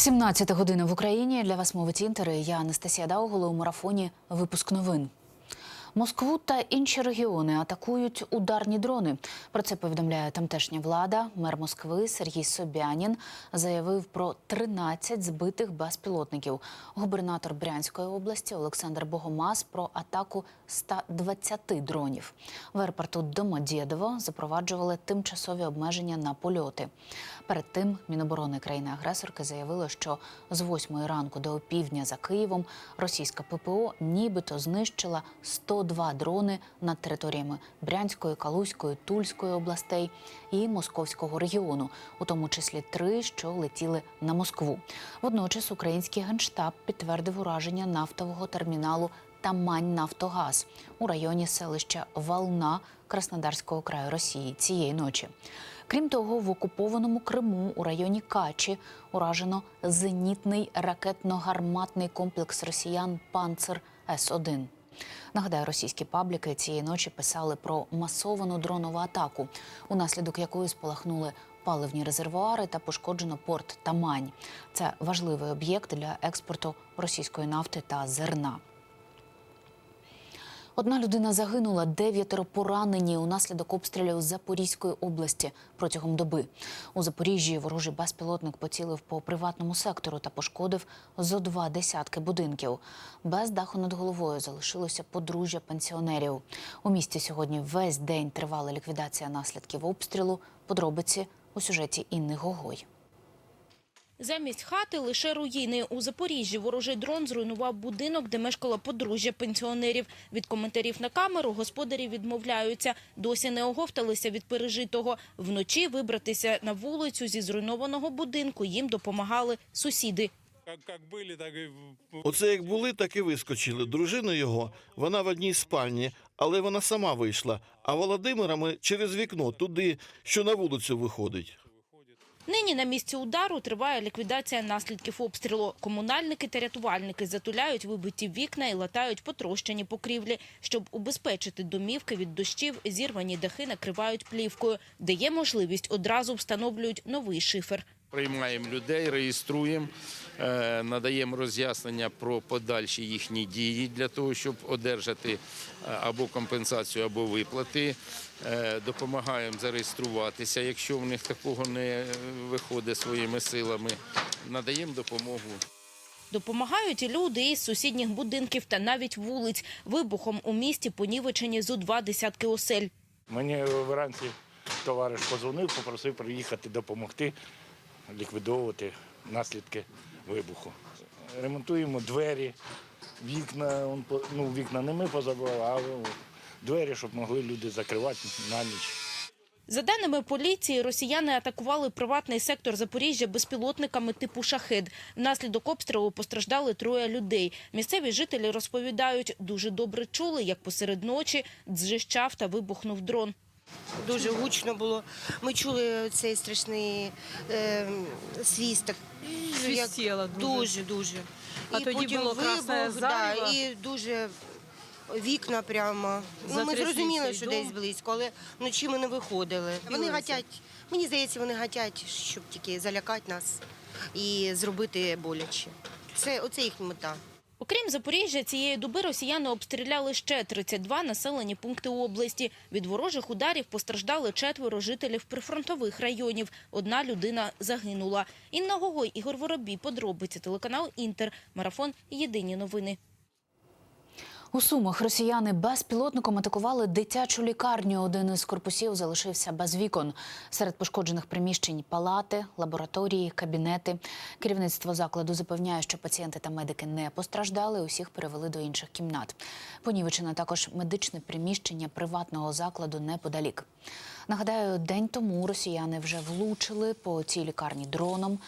17 година в Україні. Для вас мовить інтери. Я Анастасія Даугола у марафоні Випуск новин. Москву та інші регіони атакують ударні дрони. Про це повідомляє тамтешня влада. Мер Москви Сергій Собянін заявив про 13 збитих безпілотників. Губернатор Брянської області Олександр Богомаз про атаку 120 дронів. В аеропорту Домодєдово запроваджували тимчасові обмеження на польоти. Перед тим Міноборони країни-агресорки заявило, що з 8 ранку до опівдня за Києвом російська ППО нібито знищила 102 дрони над територіями Брянської, Калузької, Тульської областей і Московського регіону, у тому числі три, що летіли на Москву. Водночас український генштаб підтвердив ураження нафтового терміналу Тамань Нафтогаз у районі селища Вална Краснодарського краю Росії цієї ночі. Крім того, в окупованому Криму у районі Качі уражено зенітний ракетно-гарматний комплекс росіян Панцер С-1. Нагадаю, російські пабліки цієї ночі писали про масовану дронову атаку, унаслідок якої спалахнули паливні резервуари та пошкоджено порт Тамань. Це важливий об'єкт для експорту російської нафти та зерна. Одна людина загинула, дев'ятеро поранені унаслідок обстрілів Запорізької області протягом доби. У Запоріжжі ворожий безпілотник поцілив по приватному сектору та пошкодив зо два десятки будинків. Без даху над головою залишилося подружжя пенсіонерів. У місті сьогодні весь день тривала ліквідація наслідків обстрілу. Подробиці у сюжеті Інни Гогой. Замість хати лише руїни. У Запоріжжі ворожий дрон зруйнував будинок, де мешкало подружжя пенсіонерів. Від коментарів на камеру господарі відмовляються. Досі не оговталися від пережитого. Вночі вибратися на вулицю зі зруйнованого будинку їм допомагали сусіди. Оце як були, так і вискочили. Дружина його, вона в одній спальні, але вона сама вийшла. А Володимира ми через вікно туди, що на вулицю виходить. Нині на місці удару триває ліквідація наслідків обстрілу. Комунальники та рятувальники затуляють вибиті вікна і латають потрощені покрівлі. Щоб убезпечити домівки від дощів, зірвані дахи накривають плівкою. Де є можливість, одразу встановлюють новий шифер. Приймаємо людей, реєструємо, е, надаємо роз'яснення про подальші їхні дії для того, щоб одержати е, або компенсацію, або виплати. Е, Допомагаємо зареєструватися, якщо в них такого не виходить своїми силами. Надаємо допомогу. Допомагають і люди із сусідніх будинків та навіть вулиць. Вибухом у місті понівечені зо два десятки осель. Мені вранці товариш позвонив, попросив приїхати допомогти ліквідовувати наслідки вибуху. Ремонтуємо двері, вікна, ну, вікна не ми позабрали, а двері, щоб могли люди закривати на ніч. За даними поліції, росіяни атакували приватний сектор Запоріжжя безпілотниками типу «Шахед». Внаслідок обстрілу постраждали троє людей. Місцеві жителі розповідають, дуже добре чули, як посеред ночі дзжищав та вибухнув дрон. Дуже гучно було. Ми чули цей страшний е, свісток. Свистіло дуже. Дуже, дуже. А і тоді потім було вибух, красне да, і дуже вікна прямо. Ну, ми зрозуміли, що десь близько, але вночі ми не виходили. Вони хотять, мені здається, вони хочуть, щоб тільки залякати нас і зробити боляче. Це оце їхня мета. Окрім Запоріжжя, цієї доби росіяни обстріляли ще 32 населені пункти області. Від ворожих ударів постраждали четверо жителів прифронтових районів. Одна людина загинула. Інна Гогой, Ігор Воробій, подробиці, телеканал «Інтер», марафон «Єдині новини». У Сумах росіяни безпілотником атакували дитячу лікарню. Один із корпусів залишився без вікон. Серед пошкоджених приміщень палати, лабораторії, кабінети. Керівництво закладу запевняє, що пацієнти та медики не постраждали. Усіх перевели до інших кімнат. Понівечено також медичне приміщення приватного закладу неподалік. Нагадаю, день тому росіяни вже влучили по цій лікарні дроном.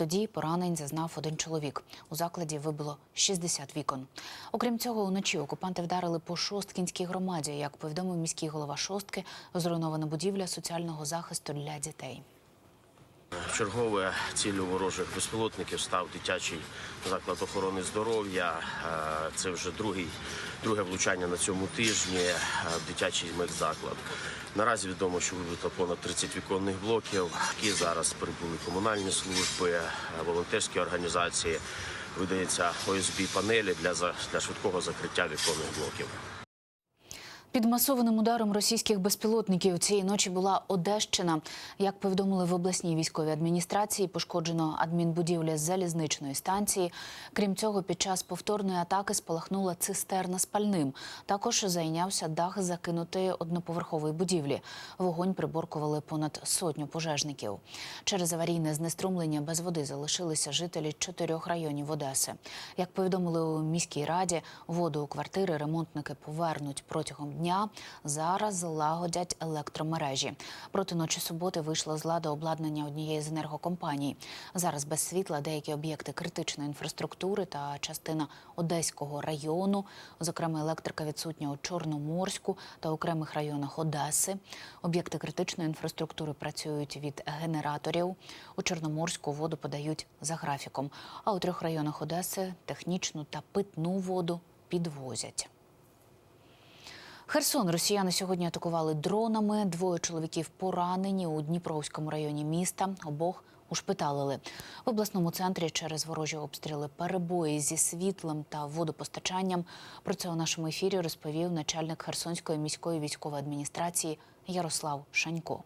Тоді поранень зазнав один чоловік. У закладі вибило 60 вікон. Окрім цього, уночі окупанти вдарили по Шосткінській громаді. Як повідомив міський голова Шостки, зруйнована будівля соціального захисту для дітей. Чергове ціллю ворожих безпілотників став дитячий заклад охорони здоров'я. Е, Це вже другий, друге влучання на цьому тижні е, дитячий медзаклад. Наразі відомо, що вибито понад 30 віконних блоків, які зараз прибули комунальні служби, е, волонтерські організації. Видається ОСБ панелі для, для швидкого закриття віконних блоків. Під масованим ударом російських безпілотників цієї ночі була Одещина. Як повідомили в обласній військовій адміністрації, пошкоджено адмінбудівля з залізничної станції. Крім цього, під час повторної атаки спалахнула цистерна з пальним. Також зайнявся дах закинутої одноповерхової будівлі. Вогонь приборкували понад сотню пожежників. Через аварійне знеструмлення без води залишилися жителі чотирьох районів Одеси. Як повідомили у міській раді, воду у квартири ремонтники повернуть протягом дня. Зараз лагодять електромережі. Проти ночі суботи вийшло з ладу обладнання однієї з енергокомпаній. Зараз без світла деякі об'єкти критичної інфраструктури та частина Одеського району, зокрема електрика відсутня у Чорноморську та окремих районах Одеси. Об'єкти критичної інфраструктури працюють від генераторів. У Чорноморську воду подають за графіком. А у трьох районах Одеси технічну та питну воду підвозять. Херсон росіяни сьогодні атакували дронами. Двоє чоловіків поранені у Дніпровському районі міста. Обох ушпиталили. В обласному центрі через ворожі обстріли перебої зі світлом та водопостачанням. Про це у нашому ефірі розповів начальник Херсонської міської військової адміністрації Ярослав Шанько.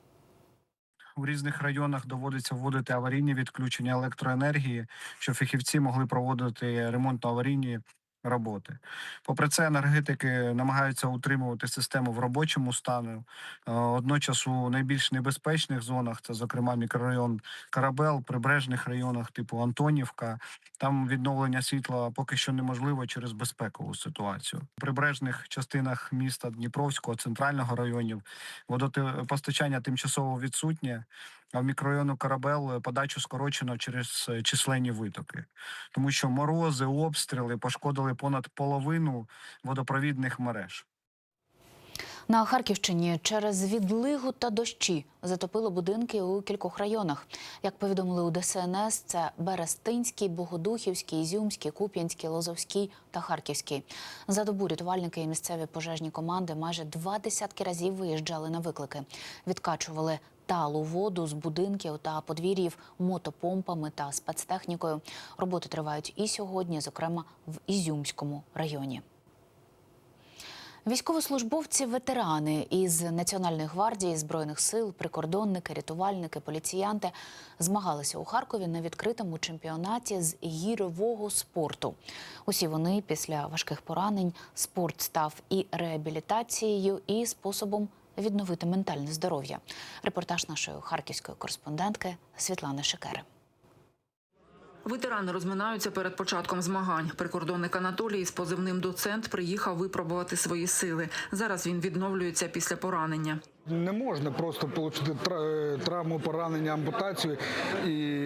У різних районах доводиться вводити аварійні відключення електроенергії, щоб фахівці могли проводити ремонтно-аварійні роботи. Попри це, енергетики намагаються утримувати систему в робочому стані. Е, Одночас у найбільш небезпечних зонах, це зокрема мікрорайон Карабел, прибережних районах типу Антонівка, там відновлення світла поки що неможливо через безпекову ситуацію. У прибережних частинах міста Дніпровського, центрального районів водопостачання тимчасово відсутнє. А в мікрорайону Карабел подачу скорочено через е, численні витоки, тому що морози, обстріли пошкодили понад половину водопровідних мереж. На Харківщині через відлигу та дощі затопило будинки у кількох районах. Як повідомили у ДСНС, це Берестинський, Богодухівський, Ізюмський, Куп'янський, Лозовський та Харківський. За добу рятувальники і місцеві пожежні команди майже два десятки разів виїжджали на виклики, відкачували талу воду з будинків та подвір'їв мотопомпами та спецтехнікою. Роботи тривають і сьогодні, зокрема в Ізюмському районі. Військовослужбовці, ветерани із Національної гвардії, збройних сил, прикордонники, рятувальники, поліціянти змагалися у Харкові на відкритому чемпіонаті з гірьового спорту. Усі вони після важких поранень спорт став і реабілітацією, і способом відновити ментальне здоров'я. Репортаж нашої харківської кореспондентки Світлани Шекери. Ветерани розминаються перед початком змагань. Прикордонник Анатолій з позивним доцент приїхав випробувати свої сили. Зараз він відновлюється після поранення. Не можна просто отримати травму, поранення, ампутацію і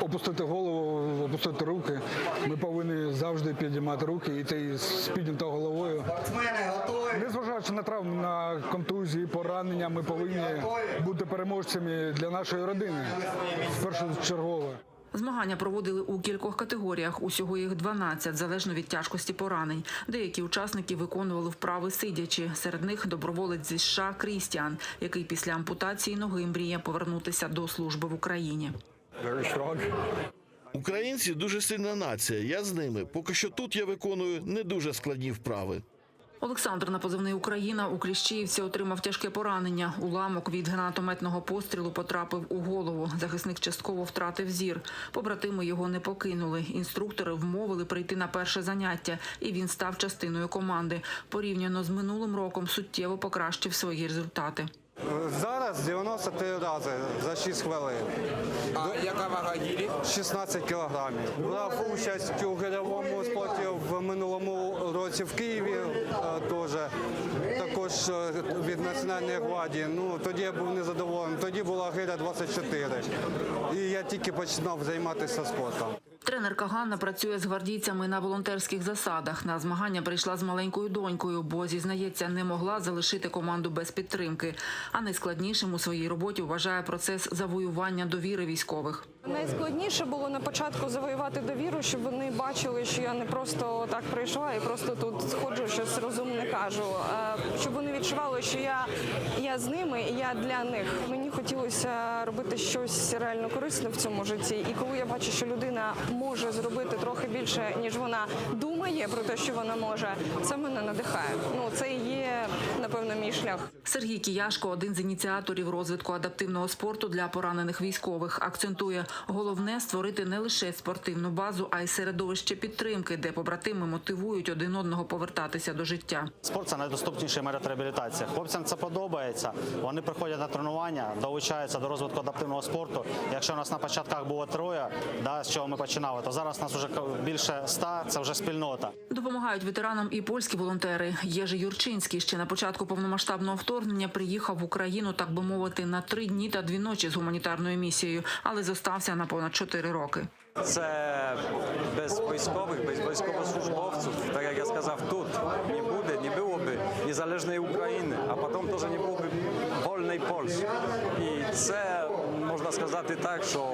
опустити голову, опустити руки. Ми повинні завжди підіймати руки і йти з піднятою головою. Незважаючи на травму, на контузії, поранення, ми повинні бути переможцями для нашої родини. Першочергово. Змагання проводили у кількох категоріях. Усього їх 12, залежно від тяжкості поранень. Деякі учасники виконували вправи сидячи. Серед них доброволець зі США Крістіан, який після ампутації ноги мріє повернутися до служби в Україні. Українці дуже сильна нація. Я з ними. Поки що тут я виконую не дуже складні вправи. Олександр на позивний Україна у Кліщіївці отримав тяжке поранення. Уламок від гранатометного пострілу потрапив у голову. Захисник частково втратив зір. Побратими його не покинули. Інструктори вмовили прийти на перше заняття, і він став частиною команди. Порівняно з минулим роком суттєво покращив свої результати. Зараз 93 рази за 6 хвилин. А яка вага гірі? 16 кілограмів. Брав участь у гирьовому спорті в минулому році в Києві е, теж. Також е, від Національної гвардії. Ну, тоді я був незадоволений. Тоді була гиря 24. І я тільки починав займатися спортом. Тренерка Ганна працює з гвардійцями на волонтерських засадах. На змагання прийшла з маленькою донькою, бо зізнається, не могла залишити команду без підтримки. А найскладнішим у своїй роботі вважає процес завоювання довіри військових. Найскладніше було на початку завоювати довіру, щоб вони бачили, що я не просто так прийшла і просто тут сходжу, щось розумне кажу. Щоб вони відчували, що я, я з ними і я для них. Мені хотілося робити щось реально корисне в цьому житті. І коли я бачу, що людина може зробити трохи більше, ніж вона думає про те, що вона може, це мене надихає. Ну це і є напевно мій шлях. Сергій Кіяшко, один з ініціаторів розвитку адаптивного спорту для поранених військових, акцентує головне створити не лише спортивну базу, а й середовище підтримки, де побратими мотивують один одного повертатися до життя. Спорт це найдоступніший метод реабілітації. Хлопцям це подобається. Вони приходять на тренування, долучаються до розвитку адаптивного спорту. Якщо у нас на початках було троє, да, з чого ми починали, то зараз нас вже більше ста. Це вже спільнота. Допомагають ветеранам і польські волонтери. Єжи Юрчинський ще на початку повномасштабного вторгнення приїхав в Україну, так би мовити, на три дні та дві ночі з гуманітарною міцією, але зостався на понад чотири роки. Це без військових, без військовослужбовців, так як я сказав, тут не буде, не було б незалежної України, а потім теж не було б вольної Польщі. І це можна сказати так, що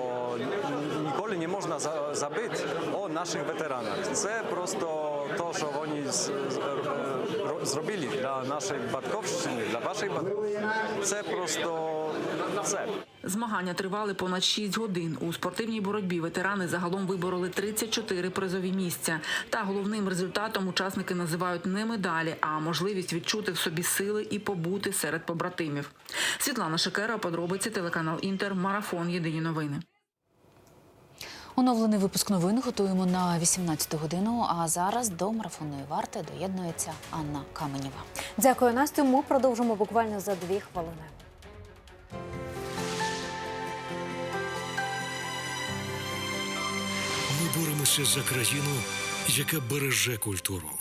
ніколи не можна за- забити о наших ветеранах. Це просто те, що вони зробили для нашої батьківщини, для вашої батьківщини. Це просто це. Змагання тривали понад 6 годин. У спортивній боротьбі ветерани загалом вибороли 34 призові місця. Та головним результатом учасники називають не медалі, а можливість відчути в собі сили і побути серед побратимів. Світлана Шикера, подробиці телеканал Інтер, марафон. Єдині новини. Оновлений випуск новин готуємо на 18 годину. А зараз до марафонної варти доєднується Анна Каменєва. Дякую, Настю. Ми продовжимо буквально за дві хвилини. Ми боремося за країну, яка береже культуру.